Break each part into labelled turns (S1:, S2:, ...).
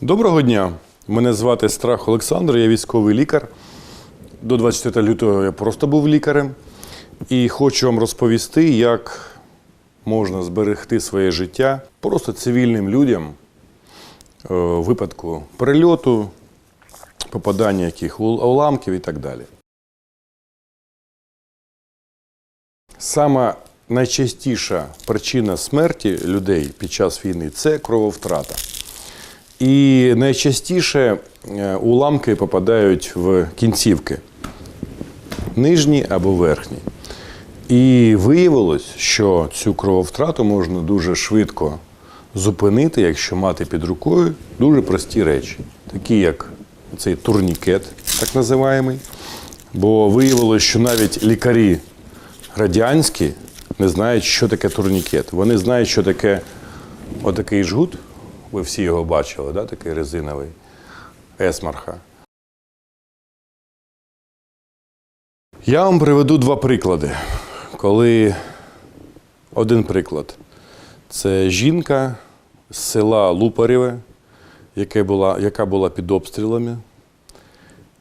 S1: Доброго дня. Мене звати Страх Олександр, я військовий лікар. До 24 лютого я просто був лікарем. І хочу вам розповісти, як можна зберегти своє життя просто цивільним людям е, у випадку прильоту, попадання яких уламків і так далі. Сама найчастіша причина смерті людей під час війни це крововтрата. І найчастіше е, уламки попадають в кінцівки нижні або верхні. І виявилось, що цю крововтрату можна дуже швидко зупинити, якщо мати під рукою дуже прості речі, такі як цей турнікет, так називаємий. Бо виявилось, що навіть лікарі радянські не знають, що таке турнікет. Вони знають, що таке отакий жгут. Ви всі його бачили, да? такий резиновий есмарха. Я вам приведу два приклади. Коли один приклад це жінка з села Лупарєве, яке була, яка була під обстрілами,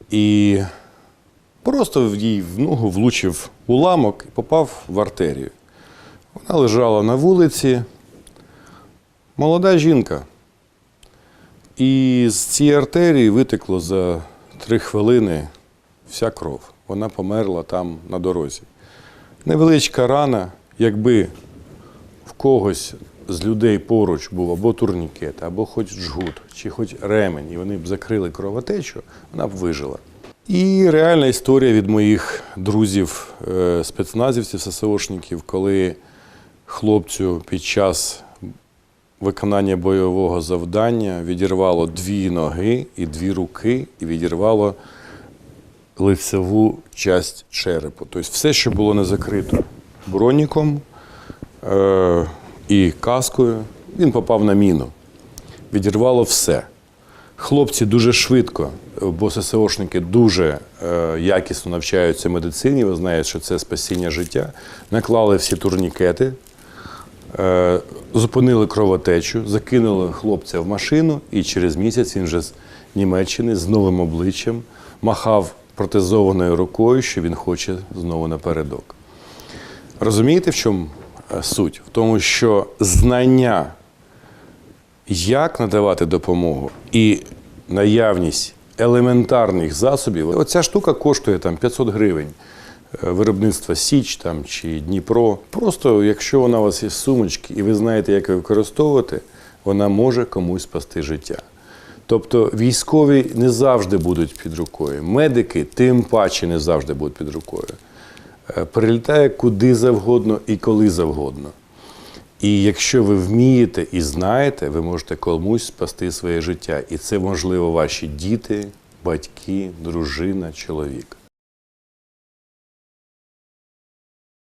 S1: і просто в їй в ногу влучив уламок і попав в артерію. Вона лежала на вулиці, молода жінка. І з цієї артерії витекло за три хвилини вся кров. Вона померла там на дорозі. Невеличка рана, якби в когось з людей поруч був або турнікет, або хоч жгут, чи хоч ремень, і вони б закрили кровотечу, вона б вижила. І реальна історія від моїх друзів, е, спецназівців, ССОшників, коли хлопцю під час виконання бойового завдання відірвало дві ноги і дві руки, і відірвало лицеву часть черепу. Тобто все, що було не закрито броніком е- і каскою, він попав на міну. Відірвало все. Хлопці дуже швидко, бо ССОшники дуже е, якісно навчаються медицині, ви знаєте, що це спасіння життя. Наклали всі турнікети, зупинили кровотечу, закинули хлопця в машину, і через місяць він вже з Німеччини з новим обличчям махав протезованою рукою, що він хоче знову напередок. Розумієте, в чому е, суть? В тому, що знання, як надавати допомогу, і наявність елементарних засобів, оця штука коштує там 500 гривень. Е, Виробництва Січ там, чи Дніпро. Просто якщо вона у вас є сумочки і ви знаєте, як її використовувати, вона може комусь спасти життя. Тобто військові не завжди будуть під рукою, медики тим паче не завжди будуть під рукою. Е, Прилітає куди завгодно і коли завгодно. І якщо ви вмієте і знаєте, ви можете комусь спасти своє життя. І це можливо ваші діти, батьки, дружина, чоловік.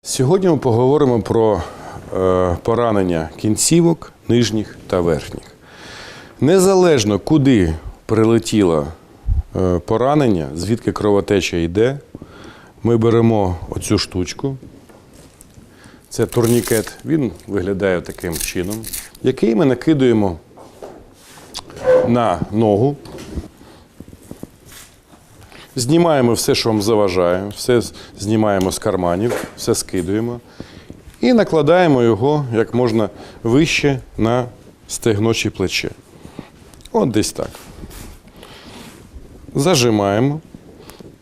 S1: Сьогодні ми поговоримо про е, поранення кінцівок, нижніх та верхніх. Незалежно куди прилетіло е, поранення, звідки кровотеча йде, ми беремо оцю штучку. Це турнікет, він виглядає таким чином, який ми накидуємо на ногу. Знімаємо все, що вам заважає, все знімаємо з карманів, все скидуємо і накладаємо його як можна вище на стегно чи плече. От десь так. Зажимаємо.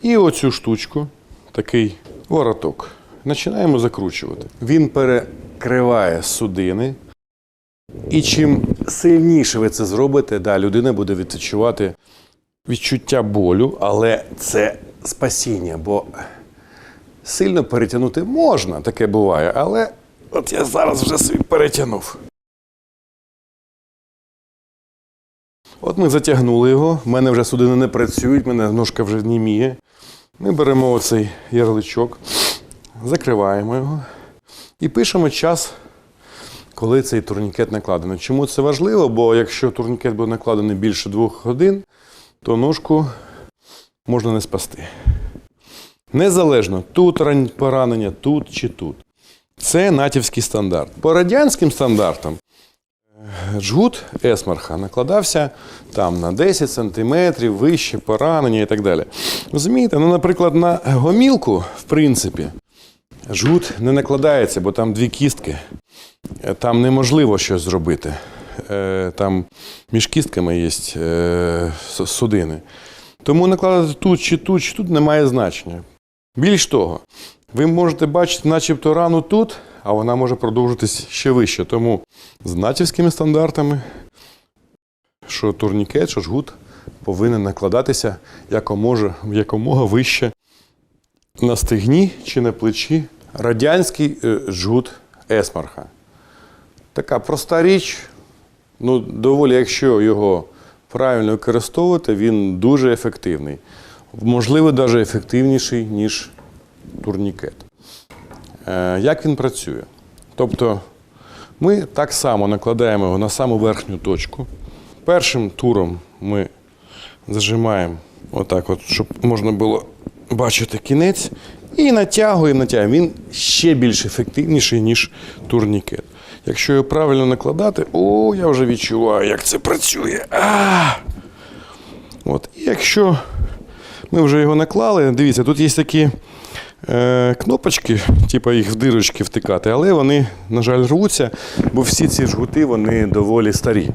S1: І оцю штучку, такий вороток, починаємо закручувати. Він перекриває судини. І чим сильніше ви це зробите, да, людина буде відчувати відчуття болю, але це спасіння, бо сильно перетягнути можна, таке буває, але от я зараз вже собі перетягнув. От ми затягнули його, в мене вже судини не працюють, в мене ножка вже німіє. Ми беремо оцей ярличок, закриваємо його і пишемо час, коли цей турнікет накладений. Чому це важливо? Бо якщо турнікет буде накладений більше двох годин, то ножку можна не спасти. Незалежно, тут поранення, тут чи тут. Це натівський стандарт. По радянським стандартам Жгут есмарха накладався там на 10 сантиметрів, вище поранення і так далі. Розумієте, ну, наприклад, на гомілку, в принципі, жгут не накладається, бо там дві кістки. Е, Там неможливо щось зробити. Е, Там між кістками є е, судини. Тому накладати тут чи тут, чи тут немає значення. Більш того, ви можете бачити, начебто рану тут, а вона може продовжитись ще вище. Тому з натівськими стандартами, що турнікет, що жгут повинен накладатися якомога, якомога вище на стегні чи на плечі. Радянський е, жгут есмарха. Така проста річ. Ну, доволі, якщо його правильно використовувати, він дуже ефективний. Можливо, навіть ефективніший, ніж турнікет. Е, Як він працює? Тобто ми так само накладаємо його на саму верхню точку. Першим туром ми зажимаємо отак, от, щоб можна було бачити кінець, і натягуємо, натягуємо. Він ще більш ефективніший, ніж турнікет. Якщо його правильно накладати, о, я вже відчуваю, як це працює. А! От. І якщо ми вже його наклали, дивіться, тут є такі е, кнопочки, типу їх в дирочки втикати, але вони, на жаль, рвуться, бо всі ці жгути вони доволі старі.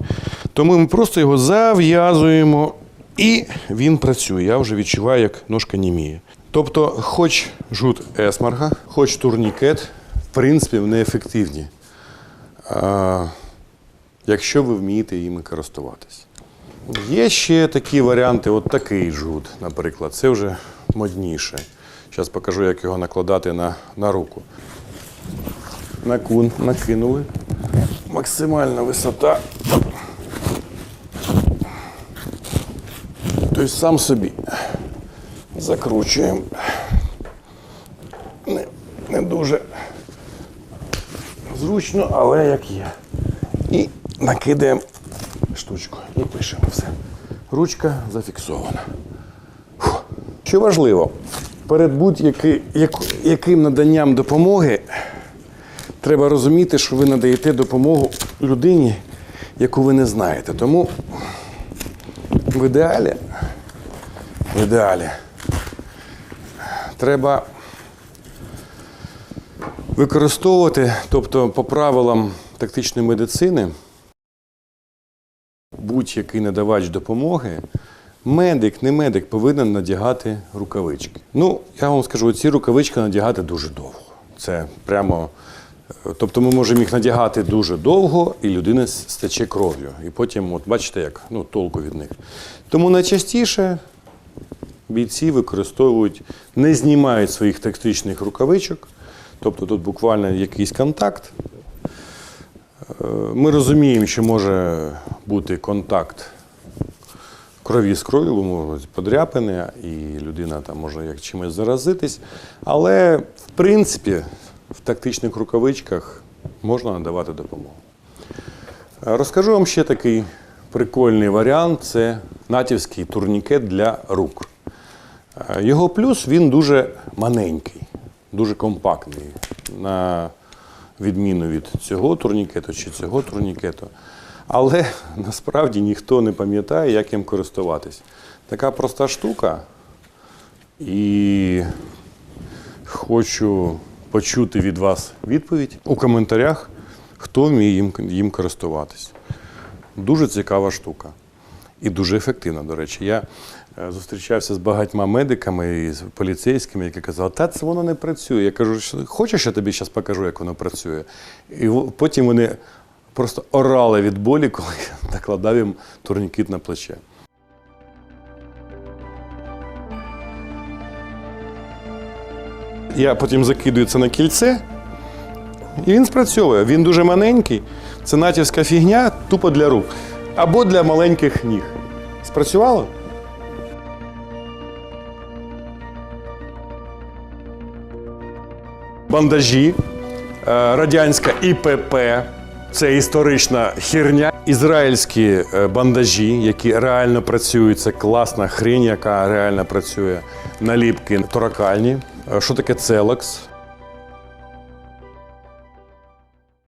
S1: Тому ми просто його зав'язуємо і він працює. Я вже відчуваю, як ножка німіє. Тобто, хоч жгут есмарга, хоч турнікет, в принципі, вони ефективні. Якщо ви вмієте їми користуватись. Є ще такі варіанти, от такий жгут, наприклад. Це вже модніше. Зараз покажу, як його накладати на, на руку. Накун, накинули. Максимальна висота. Тобто сам собі закручуємо. Не, не дуже зручно, але як є. І накидаємо штучку і пишемо все. Ручка зафіксована. Фу. Що важливо, перед будь-яким наданням допомоги треба розуміти, що ви надаєте допомогу людині, яку ви не знаєте. Тому в ідеалі, в ідеалі треба використовувати, тобто по правилам тактичної медицини, будь-який надавач допомоги, медик, не медик, повинен надягати рукавички. Ну, я вам скажу, ці рукавички надягати дуже довго. Це прямо. е, Тобто ми можемо їх надягати дуже довго, і людина стече кров'ю. І потім, от бачите, як ну, толку від них. Тому найчастіше бійці використовують, не знімають своїх тактичних рукавичок. Тобто тут буквально якийсь контакт. Е, Ми розуміємо, що може бути контакт крові з кров'ю, можуть подряпини, і людина там може як чимось заразитись. Але, в принципі, в тактичних рукавичках можна надавати допомогу. Е, Розкажу вам ще такий прикольний варіант це натівський турнікет для рук. Е, Його плюс він дуже маленький, дуже компактний, на відміну від цього турнікету чи цього турнікету. Але насправді ніхто не пам'ятає, як їм користуватись. Така проста штука. І хочу почути від вас відповідь у коментарях, хто вміє їм, їм користуватись. Дуже цікава штука. І дуже ефективна, до речі. Я е, зустрічався з багатьма медиками і з поліцейськими, які казали, та це воно не працює. Я кажу, «Що- хочеш, я тобі зараз покажу, як воно працює. І потім вони просто орали від болі, коли я накладав їм турнікет на плече. Я потім закидую це на кільце, і він спрацьовує. Він дуже маленький. Це натівська фігня тупо для рук. Або для маленьких ніг. Спрацювало? Бандажі, е, радянська ІПП. Це історична херня. Ізраїльські е, бандажі, які реально працюють. Це класна хрінь, яка реально працює. Наліпки торакальні. Е, Що таке целекс?